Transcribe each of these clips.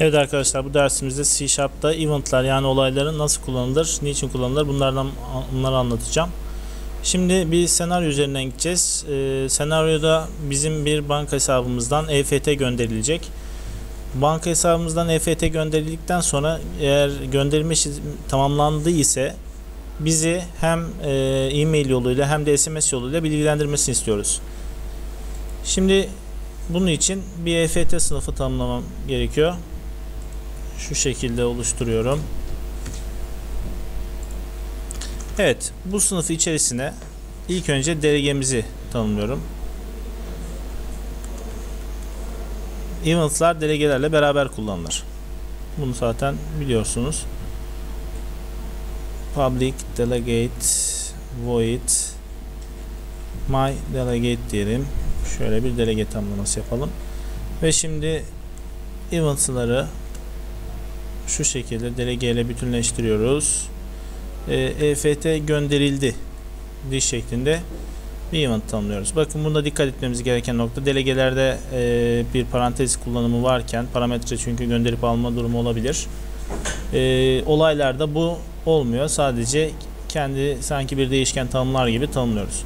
Evet arkadaşlar bu dersimizde C Sharp'ta eventlar yani olayların nasıl kullanılır, niçin kullanılır bunlardan bunları anlatacağım. Şimdi bir senaryo üzerinden gideceğiz. Ee, senaryoda bizim bir banka hesabımızdan EFT gönderilecek. Banka hesabımızdan EFT gönderildikten sonra eğer gönderilme tamamlandı ise bizi hem e, e-mail yoluyla hem de SMS yoluyla bilgilendirmesini istiyoruz. Şimdi bunun için bir EFT sınıfı tanımlamam gerekiyor şu şekilde oluşturuyorum. Evet, bu sınıfı içerisine ilk önce delegemizi tanımlıyorum. Event'lar delegelerle beraber kullanılır. Bunu zaten biliyorsunuz. Public delegate void my delegate diyelim. Şöyle bir delege tanımlaması yapalım. Ve şimdi events'ları şu şekilde delege ile bütünleştiriyoruz. E, EFT gönderildi diş şeklinde bir event tanımlıyoruz. Bakın bunda dikkat etmemiz gereken nokta delegelerde e, bir parantez kullanımı varken parametre çünkü gönderip alma durumu olabilir. E, olaylarda bu olmuyor. Sadece kendi sanki bir değişken tanımlar gibi tanımlıyoruz.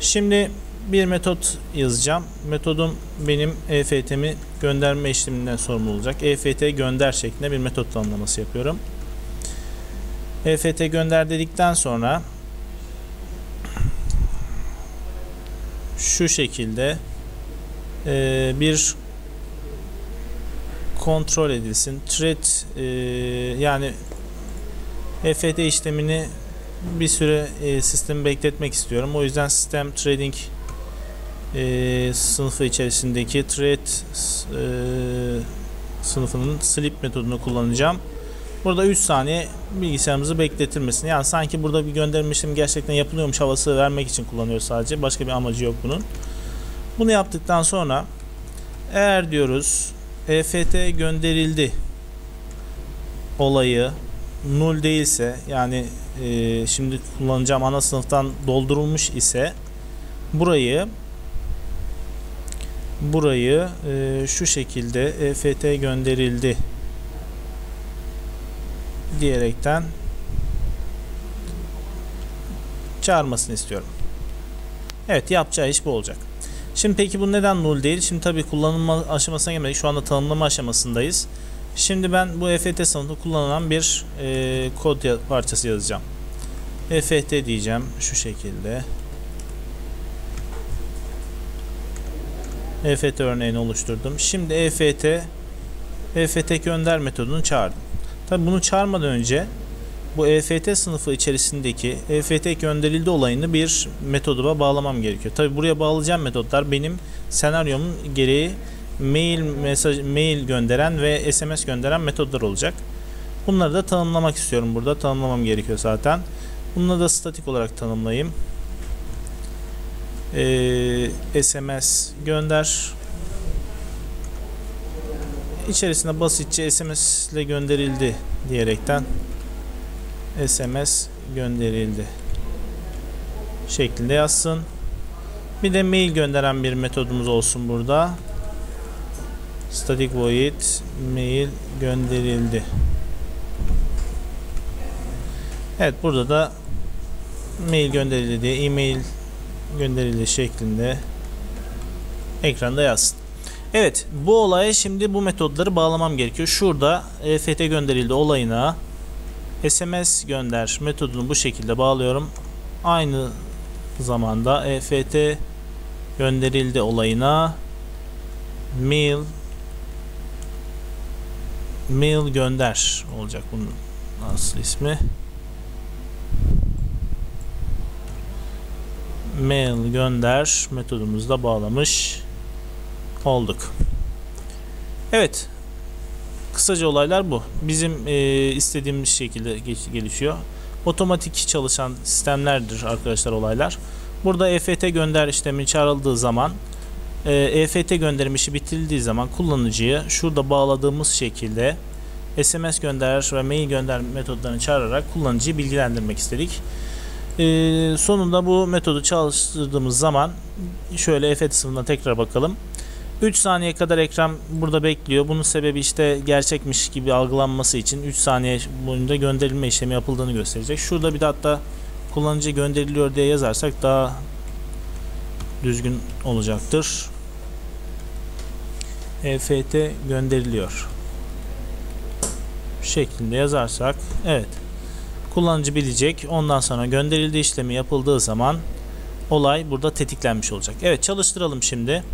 Şimdi bir metot yazacağım. Metodum benim EFT'mi gönderme işleminden sorumlu olacak. EFT gönder şeklinde bir metot tanımlaması yapıyorum. EFT gönder dedikten sonra şu şekilde e, bir kontrol edilsin. Thread e, yani EFT işlemini bir süre e, sistemi bekletmek istiyorum. O yüzden sistem trading e, sınıfı içerisindeki thread e, sınıfının sleep metodunu kullanacağım. Burada 3 saniye bilgisayarımızı bekletilmesini yani sanki burada bir gönderme işlemi gerçekten yapılıyormuş havası vermek için kullanıyor sadece. Başka bir amacı yok bunun. Bunu yaptıktan sonra eğer diyoruz EFT gönderildi olayı null değilse yani e, şimdi kullanacağım ana sınıftan doldurulmuş ise burayı burayı e, şu şekilde EFT gönderildi diyerekten çağırmasını istiyorum. Evet yapacağı iş bu olacak. Şimdi peki bu neden null değil? Şimdi tabi kullanılma aşamasına gelmedik. Şu anda tanımlama aşamasındayız. Şimdi ben bu EFT sınıfında kullanılan bir e, kod parçası yazacağım. EFT diyeceğim şu şekilde. EFT örneğini oluşturdum. Şimdi EFT EFT gönder metodunu çağırdım. Tabi bunu çağırmadan önce bu EFT sınıfı içerisindeki EFT gönderildi olayını bir metoduba bağlamam gerekiyor. Tabi buraya bağlayacağım metotlar benim senaryomun gereği mail mesaj mail gönderen ve SMS gönderen metodlar olacak. Bunları da tanımlamak istiyorum burada. Tanımlamam gerekiyor zaten. Bunları da statik olarak tanımlayayım e, SMS gönder. İçerisine basitçe SMS ile gönderildi diyerekten SMS gönderildi şeklinde yazsın. Bir de mail gönderen bir metodumuz olsun burada. Static void mail gönderildi. Evet burada da mail gönderildi diye e-mail gönderildi şeklinde ekranda yazsın. Evet bu olaya şimdi bu metodları bağlamam gerekiyor. Şurada EFT gönderildi olayına SMS gönder metodunu bu şekilde bağlıyorum. Aynı zamanda EFT gönderildi olayına mail mail gönder olacak bunun asıl ismi. Mail gönder metodumuzda bağlamış olduk. Evet. Kısaca olaylar bu. Bizim e, istediğimiz şekilde gelişiyor. Otomatik çalışan sistemlerdir arkadaşlar olaylar. Burada EFT gönder işlemi çağrıldığı zaman e, EFT gönderim işi bitirildiği zaman kullanıcıya şurada bağladığımız şekilde SMS gönder ve mail gönder metodlarını çağırarak kullanıcıyı bilgilendirmek istedik. Ee, sonunda bu metodu çalıştırdığımız zaman şöyle EFT sınıfına tekrar bakalım. 3 saniye kadar ekran burada bekliyor. Bunun sebebi işte gerçekmiş gibi algılanması için 3 saniye boyunca gönderilme işlemi yapıldığını gösterecek. Şurada bir de hatta kullanıcı gönderiliyor diye yazarsak daha düzgün olacaktır. EFT gönderiliyor. Şu şeklinde yazarsak evet kullanıcı bilecek. Ondan sonra gönderildi işlemi yapıldığı zaman olay burada tetiklenmiş olacak. Evet çalıştıralım şimdi.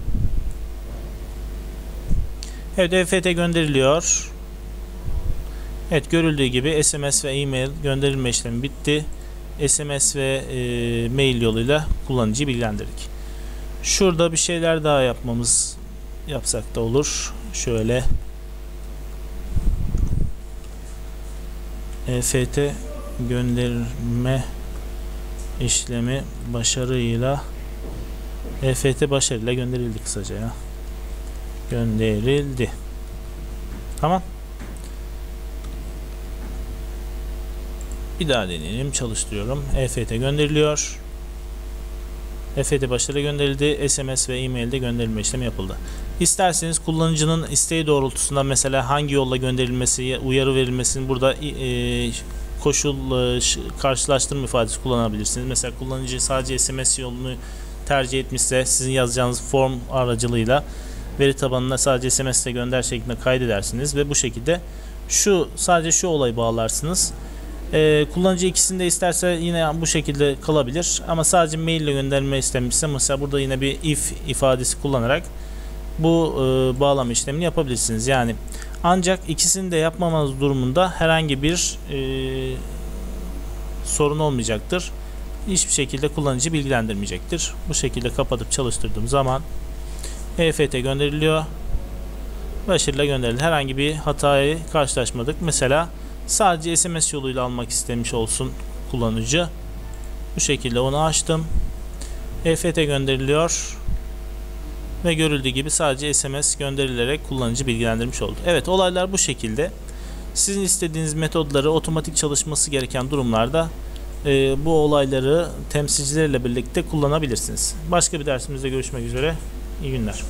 Evet EFT gönderiliyor. Evet görüldüğü gibi SMS ve e-mail gönderilme işlemi bitti. SMS ve e, mail yoluyla kullanıcıyı bilgilendirdik. Şurada bir şeyler daha yapmamız yapsak da olur. Şöyle EFT gönderme işlemi başarıyla EFT başarıyla gönderildi kısaca ya. Gönderildi. Tamam. Bir daha deneyelim. Çalıştırıyorum. EFT gönderiliyor. EFT başarıyla gönderildi. SMS ve e-mailde gönderilme işlemi yapıldı. İsterseniz kullanıcının isteği doğrultusunda mesela hangi yolla gönderilmesi, uyarı verilmesini burada e, koşul e, karşılaştırma ifadesi kullanabilirsiniz. Mesela kullanıcı sadece SMS yolunu tercih etmişse sizin yazacağınız form aracılığıyla veri tabanına sadece SMS ile gönder şeklinde kaydedersiniz ve bu şekilde şu sadece şu olayı bağlarsınız. Ee, kullanıcı ikisinde isterse yine bu şekilde kalabilir ama sadece mail ile gönderme istemişse mesela burada yine bir if ifadesi kullanarak bu e, bağlama işlemini yapabilirsiniz. Yani ancak ikisini de yapmamanız durumunda herhangi bir e, sorun olmayacaktır. Hiçbir şekilde kullanıcı bilgilendirmeyecektir. Bu şekilde kapatıp çalıştırdığım zaman EFT gönderiliyor. Başarıyla gönderildi. Herhangi bir hatayı karşılaşmadık. Mesela sadece SMS yoluyla almak istemiş olsun kullanıcı. Bu şekilde onu açtım. EFT gönderiliyor. Ve görüldüğü gibi sadece SMS gönderilerek kullanıcı bilgilendirmiş oldu. Evet olaylar bu şekilde. Sizin istediğiniz metodları otomatik çalışması gereken durumlarda e, bu olayları temsilcilerle birlikte kullanabilirsiniz. Başka bir dersimizde görüşmek üzere. İyi günler.